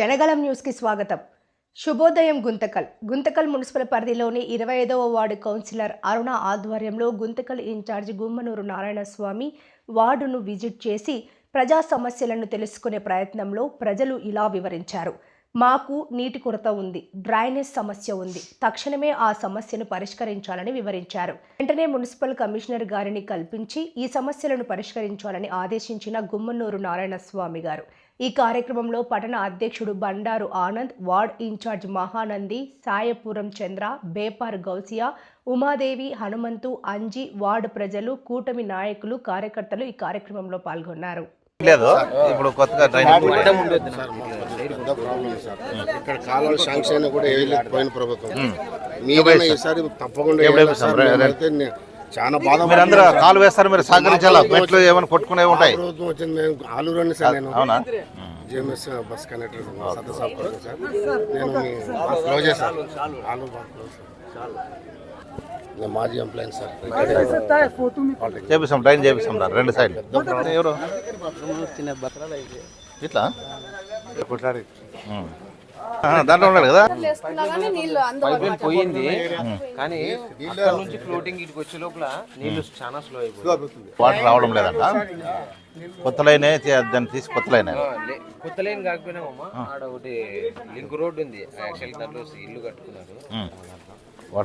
జనగలం న్యూస్కి స్వాగతం. శుభోదయం గుంతకల్. గుంతకల్ మున్సిపల్ పరిధిలోని ఇరవై ఐదవ వార్డు కౌన్సిలర్ అరుణ ఆధ్వర్యంలో గుంతకల్ ఇన్ఛార్జి గుమ్మనూరు నారాయణస్వామి వార్డును విజిట్ చేసి ప్రజా సమస్యలను తెలుసుకునే ప్రయత్నంలో ప్రజలు ఇలా వివరించారు. మాకు నీటి కొరత ఉంది డ్రైనేజ్ సమస్య ఉంది. తక్షణమే ఆ సమస్యను పరిష్కరించాలని వివరించారు. వెంటనే మున్సిపల్ కమిషనర్ గారిని కల్పించి ఈ సమస్యలను పరిష్కరించాలని ఆదేశించిన గుమ్మనూరు నారాయణస్వామి గారు. ఈ కార్యక్రమంలో పట్టణ అధ్యక్షుడు బండారు ఆనంద్ వార్డ్ ఇన్ఛార్జ్ మహానంది సాయపురం చంద్ర బేపార్ గౌసియా ఉమాదేవి హనుమంతు అంజి వార్డు ప్రజలు కూటమి నాయకులు కార్యకర్తలు ఈ కార్యక్రమంలో పాల్గొన్నారు. లేదు. ఇప్పుడు కొత్తగా ఇక్కడ శాంక్షన్ కూడా ప్రభుత్వం. తప్పకుండా చాలా బాధ మీరందరూ కాలు వేస్తారు మీరు సహకరించాలా మెట్లు ఏమైనా కొట్టుకునేవి ఉంటాయి? ప్రభుత్వం వచ్చింది మేము ఆలూరుని సార్ నేను. అవునా? JMS bus conductor Satyasab sir. నేను మీ క్లోజ్ చేశాను. ఆలూరు బాగా క్లోజ్ సార్ నేను మాజీ ఎంప్లాయీ సార్. చేపిస్తాం డ్రైన్ చేపిస్తాం రా రెండు సైడ్ ఎవరు? ఇట్లా? ఉం. ఆ, దాంట్లో ఉన్నాడు కదా? పోయింది? కానీ అక్కడ నుంచి ఫ్లోటింగ్ ఇటుకు వచ్చే లోపల నీళ్ళు చాలా స్లో అయిపోయింది వాటర్ రావడం లేదంట? కొత్త లైనే దాన్ని తీసి కొత్త లైన్ కొత్త లైన్ కాకపోయినా అమ్మ ఆడ ఒకటి లింక్ రోడ్ ఉంది. యాక్చువల్ దాంట్లో ఇల్లు కట్టుకున్నారు.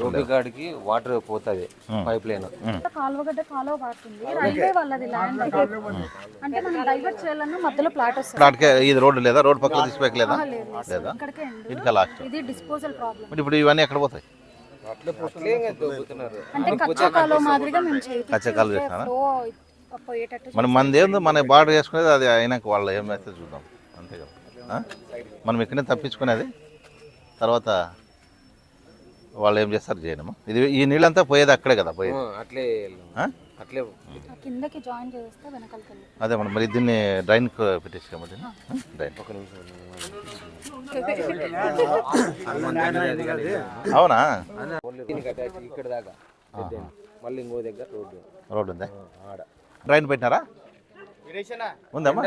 రోడ్డు కాడికి వాటర్ పోతుంది పైప్ లైన్. కాలువగడ్డ కాలువ పారుతుంది రైల్వే వాళ్ళది ల్యాండ్ అంటే మనం డైవర్ట్ చేయాలన్నా మధ్యలో ప్లాట్ వస్తుంది. ప్లాట్కే ఇది రోడ్డు లేదా? రోడ్ పక్కన తీసిపోయలేదా లేదా ఇక్కడికే ఎండ్. ఇంకా లాస్ట్ ఇది డిస్పోజల్ ప్రాబ్లం మరి ఇప్పుడు ఇవన్నీ ఎక్కడ పోతాయి? అంటే కచ్చా కాలువ మాదిరిగా మేము కచ్చా కాలువ చేసినారా? ఫ్లో పోయేటట్టు మనం మనది ఏందో? మన బార్డర్ చేసుకునేది అది అయినాక వాళ్ళు ఏమైతే చూద్దాం. అంతే కదా? మనం ఇక్కడనే తప్పించుకునేది. తర్వాత వాళ్ళు ఏం చేస్తారు? చేయడమా ఇది ఈ నీళ్ళంతా పోయేది అక్కడే కదా పోయేది. అట్లే ఆ? అట్లే ఆ కిందకి జాయిన్ చేస్తే వెనకాలకి వెళ్ళి. అదే మనం మరి దీన్ని డ్రైన్ ఆ? డ్రైన్. ఒక నిమిషం అవునా? ఇక్కడ దాకా పెద్దది. మళ్ళీ ఇంకో దగ్గర రోడ్డు. రోడ్డు ఉందా? ఆడ. డ్రైన్ పెట్టినారా? ఉందమ్మా.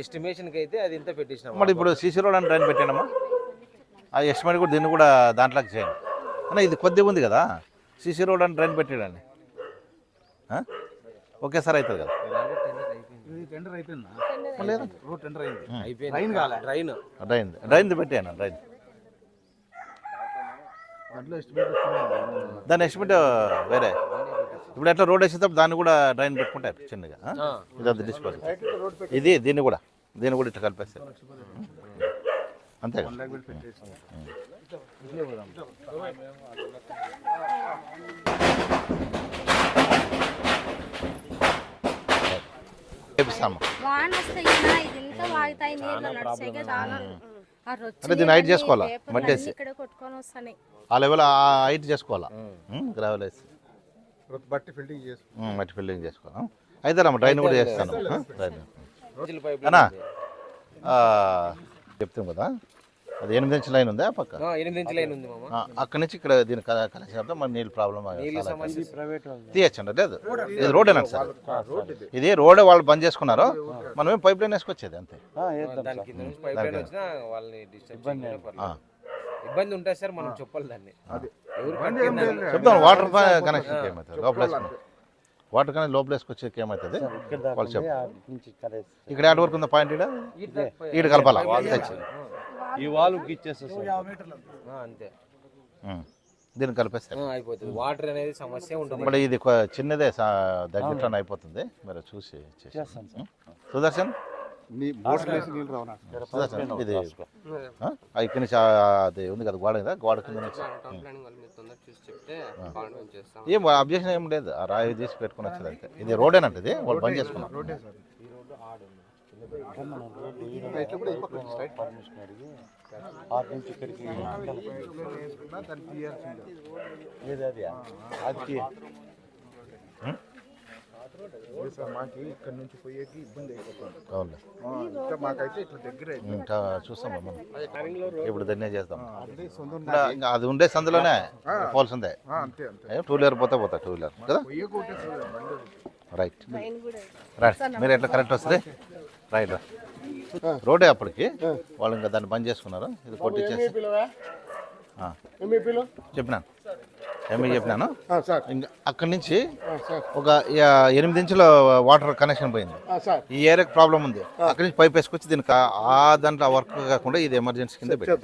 ఎస్టిమేషన్కి అయితే అది ఇంత పెట్టేసినాం. మరి ఇప్పుడు సీసీ రోడ్ అని డ్రైన్ పెట్టానమ్మా ఆ ఎస్టిమేట్ కూడా దీన్ని కూడా దాంట్లోకి చేయండి. అన్న ఇది కొద్దిగా ఉంది కదా. సీసీ రోడ్ అని డ్రైన్ పెట్టాడండి? ఒకేసారి అవుతుంది కదా. డ్రైన్ డ్రైన్ పెట్టాను డ్రైన్ దాని ఎస్టిమేట్ వేరే. ఇప్పుడు ఎట్లా రోడ్ వేసేటప్పుడు దాన్ని కూడా డ్రైన్ పెట్టుకుంటారు చిన్నగా? ఇదంతా డిస్పోజల్ ఇది దీన్ని కూడా దీన్ని కూడా ఇట్లా కలిపేస్తారు అంతే అంటే దీన్ని హైట్ చేసుకోవాలా? మట్టేసి. ఆ లెవెల్ ఆ హైట్ చేసుకోవాలా? గ్రావెల్ వేసి. బట్టి ఫిల్టింగ్ చేసి ఉమ్, మట్టి ఫిల్లింగ్ చేసుకోవాలా? అయితే రమ్మ డ్రైన్ కూడా చేస్తాను. డ్రైన్ రోజుల పైప్ అన్నా ఆ, చెప్తాం కదా? అది ఎనిమిది ఇంచుల లైన్ ఉందా ఆ పక్క? ఎనిమిది ఇంచు లైన్ ఉంది మామ. అక్కడి నుంచి ఇక్కడ దీని కనెక్షన్ చేద్దాం మరి నీళ్ళు ప్రాబ్లం తీయచ్చండి లేదు. ఇది రోడ్ అనండి సార్. ఇది రోడ్ వాళ్ళు బంద్ చేసుకున్నారు మనం ఏం పైప్ లైన్ వేసుకొచ్చేది అంతే. దాని కింద నుంచి పైప్ లైన్ వచ్చినా వాళ్ళని డిస్టర్బ్ ఆ. ఇబ్బంది ఉంటుంది సార్ మనం చెప్పాలి దాన్ని. చెప్తాం వాటర్ కనెక్షన్ లోపల వేసుకున్నాం వాటర్ కనెక్షన్ లోపల వేసుకొచ్చేకి ఏమవుతుంది వాళ్ళు ఇక్కడ యాడ్ వరకు ఉన్న పాయింట్ ఇక్కడ ఈడ కలపాలా? తెచ్చి ఈ వాళ్ళు ఇచ్చేస్తారు అంతే. దీన్ని కలిపేస్తారు ఆ, అయిపోతుంది. వాటర్ అనేది సమస్య ఉంటుంది. ఇది చిన్నదే సా- దగ్గరలో అయిపోతుంది. మీరు చూసి సుదర్శన్? ఇది. ఇక్కడి నుంచి అది ఉంది కదా గోడ కదా గోడ కింద నుంచి. చూసి చెప్తే చేస్తాం. ఏం అబ్జెక్షన్ ఏం లేదు. ఆ రాయి తీసి పెట్టుకుని వచ్చేది అంతే. ఇది రోడేనంట ఇది? వాళ్ళు బంద్ చేసుకున్నారు. మాకు ఇక్కడ నుంచి పోయేకి ఇబ్బంది అయిపోతుంది. ఇంకా మాకైతే ఇట్లా దగ్గర ఇంకా చూస్తాం మనం ఇప్పుడు దాన్నే చేద్దాం ఆల్రెడీ సొంత ఇంకా ఇంకా అది ఉండే సందులోనే పోల్స్ ఉంది అంతే అంతే. టూ వీలర్ పోతే పోతా టూ వీలర్. కదా? రైట్. రైట్. మీరు ఎట్లా కరెక్ట్ వస్తుంది? రైట్ రా. రోడ్డే అప్పటికి. వాళ్ళు ఇంకా దాన్ని బంద్ చేసుకున్నారు? ఇది కొట్టించేసి చెప్పినాను ఏమీ చెప్పినాను సార్ ఇంకా అక్కడి నుంచి సార్ ఒక ఎనిమిది ఇంచుల వాటర్ కనెక్షన్ పోయింది. సార్ ఈ ఏరియాకి ప్రాబ్లం ఉంది. అక్కడి నుంచి పైప్ వేసుకొచ్చి దీనికి ఆ- దాంట్లో వర్క్ కాకుండా ఇది ఎమర్జెన్సీ కింద పెట్టాం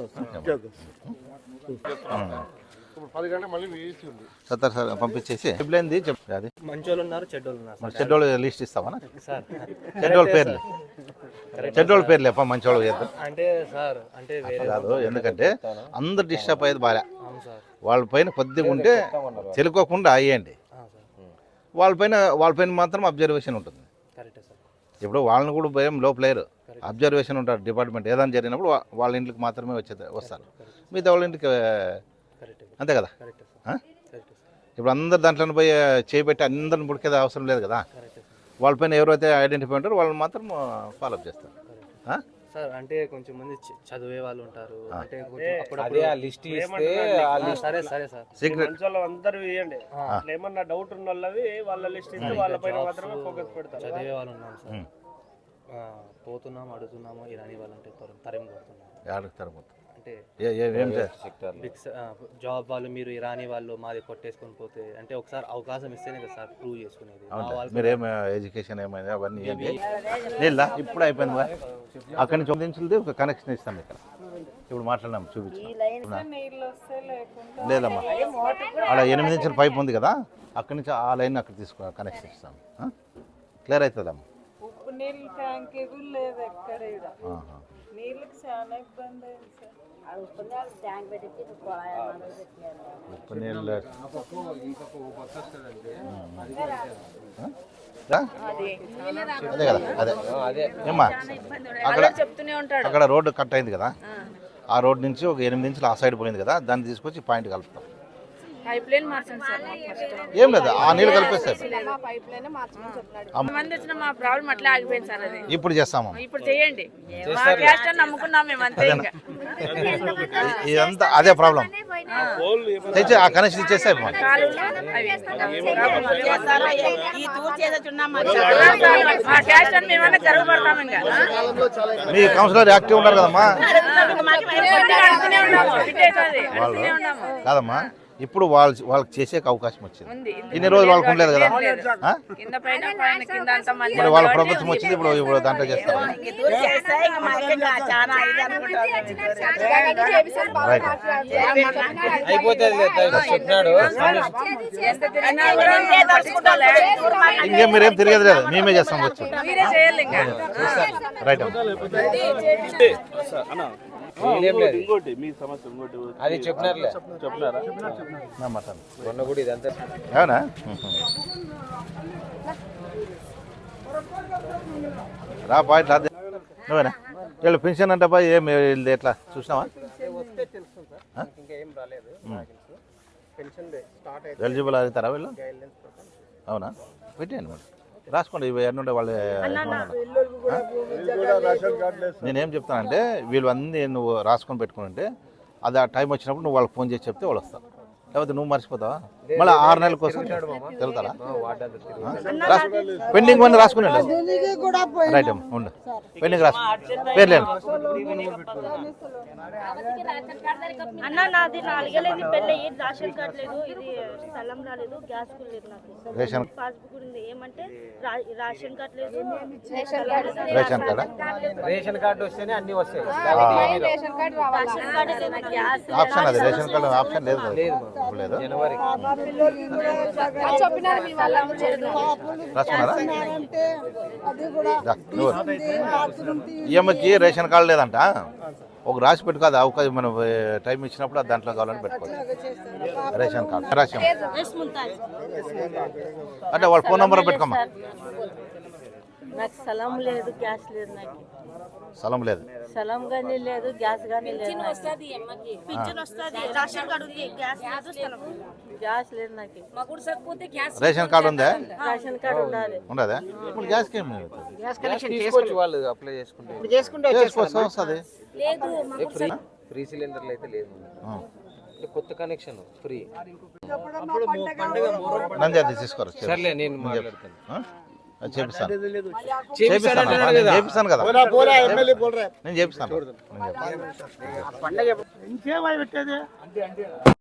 ఇప్పుడు పది గంటలకు మళ్ళీ వేసి ఉంది. సత్తారు సార్ పంపించేసి. చెప్పలేంది? చెప్పు అది. మంచోళ్ళు ఉన్నారు చెడ్డోళ్ళు ఉన్నారు మరి చెడ్డోళ్ళు లిస్ట్ ఇస్తావా నాకు? సార్. చెడ్డోళ్ళ పేర్లు. చెడ్డోళ్ళ పేర్లు చెప్ప మంచోళ్ళు చేద్దాం. అంటే సార్ అంటే వేరే కాదు ఎందుకంటే అందరు డిస్టర్బ్ అయ్యేది బాగా అవును సార్. వాళ్ళ పైన కొద్దిగా ఉంటే తెలుకోకుండా అయ్యండి ఆ, సార్. వాళ్ళ పైన వాళ్ళ పైన మాత్రం అబ్జర్వేషన్ ఉంటుంది. కరెక్టే సార్. ఇప్పుడు వాళ్ళని కూడా భయం లోపలేరు అబ్జర్వేషన్ ఉంటారు డిపార్ట్మెంట్ ఏదైనా జరిగినప్పుడు వాళ్ళ ఇంటికి మాత్రమే వచ్చే వస్తారు. మిగతా వాళ్ళ ఇంటికి అంతే కదా? ఇప్పుడు అందరు దాంట్లో పోయి చేయబెట్టి అందరిని పుడికేది అవసరం లేదు కదా? కరెక్టే సార్. వాళ్ళపైన ఎవరైతే ఐడెంటిఫై ఉంటారో వాళ్ళని మాత్రం ఫాలోఅప్ చేస్తారు. ఆ? సార్ అంటే కొంచెం మంది చదివే వాళ్ళు ఉంటారు. అంటే అదే ఆ లిస్ట్ ఇస్తే సరే సరే సార్. సీక్రెట్ అందరూ ఇవ్వండి ఏమన్నా డౌట్ ఉన్న వాళ్ళవి వాళ్ళ లిస్ట్ ఇస్తే వాళ్ళ పైన మాత్రమే ఫోకస్ పెడతారు. చదివే వాళ్ళు ఉన్నాం సార్. పోతున్నాం అడుగుతున్నాము ఇరాని వాళ్ళంటే తరం తరిమి కొడుతున్నాం. అంటే జాబ్ వాళ్ళు మీరు ఇరానీ వాళ్ళు మాది కొట్టేసుకొని పోతే అంటే ఒకసారి అవకాశం ఇస్తేనే కదా సార్ ప్రూవ్ చేసుకునేది. మీరు ఎడ్యుకేషన్ ఏమైంది? అవన్నీ లేదా. ఇప్పుడు అయిపోయింది బా. అక్కడి నుంచి ఒక ఇంచులది ఒక కనెక్షన్ ఇస్తాం ఇక్కడ. ఇప్పుడు మాట్లాడినాం చూపించాం. లేదమ్మా. అక్కడ ఎనిమిది ఇంచుల పైప్ ఉంది కదా? అక్కడి నుంచి ఆ లైన్ అక్కడ తీసుకో కనెక్షన్ ఇస్తాం. క్లియర్ అవుతుందమ్మా? ఉప్పు నీళ్ళు ట్యాంక్ లేదు ఎక్కడ. నీళ్ళకి చాలా ఇబ్బంది అయింది సార్. అదే కదా అదే. ఏమ్మా? అక్కడ చెప్తూనే ఉంటాడు. అక్కడ రోడ్డు కట్ అయింది కదా. ఆ. రోడ్ నుంచి ఒక ఎనిమిది ఇంచులు ఆ సైడ్ పోయింది కదా. దాన్ని తీసుకొచ్చి పాయింట్ కలుపుతాం. పైప్ లైన్ మార్చండి సార్ మాకు ఫస్ట్ ఏం లేదు ఆ నీళ్ళు కలిపేస్తారు పైప్ లైన్ మార్చమని చెప్తున్నాడు మంది వచ్చిన మా ప్రాబ్లం అట్లా ఆగిపోయింది సార్ అది. ఇప్పుడు చేస్తాము. ఇప్పుడు చేయండి. మా క్యాస్ట్ అని నమ్ముకున్నాం మేము అంతే ఇంకా. ఇ- ఇదంతా అదే ప్రాబ్లం తెచ్చి ఆ కనెక్షన్ ఇచ్చేస్తే అయిపోయింది. ఈ టూర్ మా క్యాస్ట్ అని మేమన్నా జరుగుపడతాం ఇంకా. మీ కౌన్సిలర్ యాక్టివ్ ఉన్నారు కదమ్మా? అడుగుతూనే ఉన్నాము. ఇట్టేస్తుంది వాళ్ళు అడుగుతూనే ఉన్నాము. కాదమ్మా? ఇప్పుడు వాళ్ళు వాళ్ళకి చేసే అవకాశం వచ్చింది ఇన్ని రోజులు వాళ్ళకు ఉండలేదు కదా మరి వాళ్ళ ప్రభుత్వం వచ్చింది ఇప్పుడు ఇప్పుడు దాంట్లో చేస్తారు. ఇంకేం మీరేం తిరిగేది లేదు మేమే చేస్తాం వచ్చి రైట్ లేదు ఇంకోటి మీ సమస్య ఇంకోటి అది చెప్పినారులే. చెప్తున్నారా మాట్లాడు మొన్న కూడా ఇదంతా అవునా? రా పాయింట్ రాదే నువ్వేనా? వీళ్ళు పెన్షన్ అంటే బాయ్ ఏం వీళ్ళది ఎట్లా? చూసినావా? ఇంకా ఏం రాలేదు పెన్షన్ స్టార్ట్ అయితే ఎలిజిబుల్ అవుతారా వీళ్ళు? అవునా? పెట్టేయండి మరి. రాసుకోండి ఇవి ఎన్ని ఉండే వాళ్ళు నేనేం చెప్తానంటే వీళ్ళు అన్నీ నువ్వు రాసుకొని పెట్టుకుని అది ఆ టైం వచ్చినప్పుడు నువ్వు వాళ్ళకి ఫోన్ చేసి చెప్తే వాళ్ళు వస్తారు. లేకపోతే నువ్వు మర్చిపోతావా? మళ్ళీ ఆరు నెలల కోసం తెలుతారా పెండింగ్ వన్ రాసుకుని రైట్ అమ్మ ఉండు. పెండింగ్ రాసు. పెళ్ళి రేషన్ కార్డు లేదు ఇది స్థలం రాలేదు గ్యాస్ కూడా లేదు నాకు. రేషన్ పాస్బుక్ ఉంది. ఏమంటే రా- రేషన్ కార్డు రేషన్ కార్డా రేషన్ కార్డు? వస్తేనే అన్ని వస్తాయి. ఆప్షన్ అది రేషన్ కార్డు ఆప్షన్ లేదు. లేదు. జనవరి. అది ఈఎంఐకి రేషన్ కార్డు లేదంట. ఒక రాసి పెట్టుకోదు అవకాశం మనం టైం ఇచ్చినప్పుడు అది దాంట్లో కావాలని పెట్టుకోవచ్చు. రేషన్ కార్డు రాసాం అంటే వాళ్ళ ఫోన్ నెంబర్ పెట్టుకోమ్మా. నాకు స్థలం లేదు గ్యాస్ లేదు నాకు. స్థలం లేదు. స్థలం కానీ లేదు గ్యాస్ కానీ లేదు గ్యాస్ లేదు గ్యాస్ నాకు. గ్యాస్ రేషన్ కార్డు ఉందా? రేషన్ కార్డు ఉండాలి. ఉండదా? ఇప్పుడు గ్యాస్కి ఏం తీసుకోవచ్చు వాళ్ళు అప్లై చేసుకుంటే. చేసుకోవచ్చు వస్తుంది లేదు ఫ్రీ ఫ్రీ సిలిండర్లు అయితే లేదు. కొత్త కనెక్షన్ ఫ్రీ. అది తీసుకోరు సర్లే నేను మాట్లాడతాను. చేపిస్తాను. చేపిస్తాను. కదా. నేను చేపిస్తాను.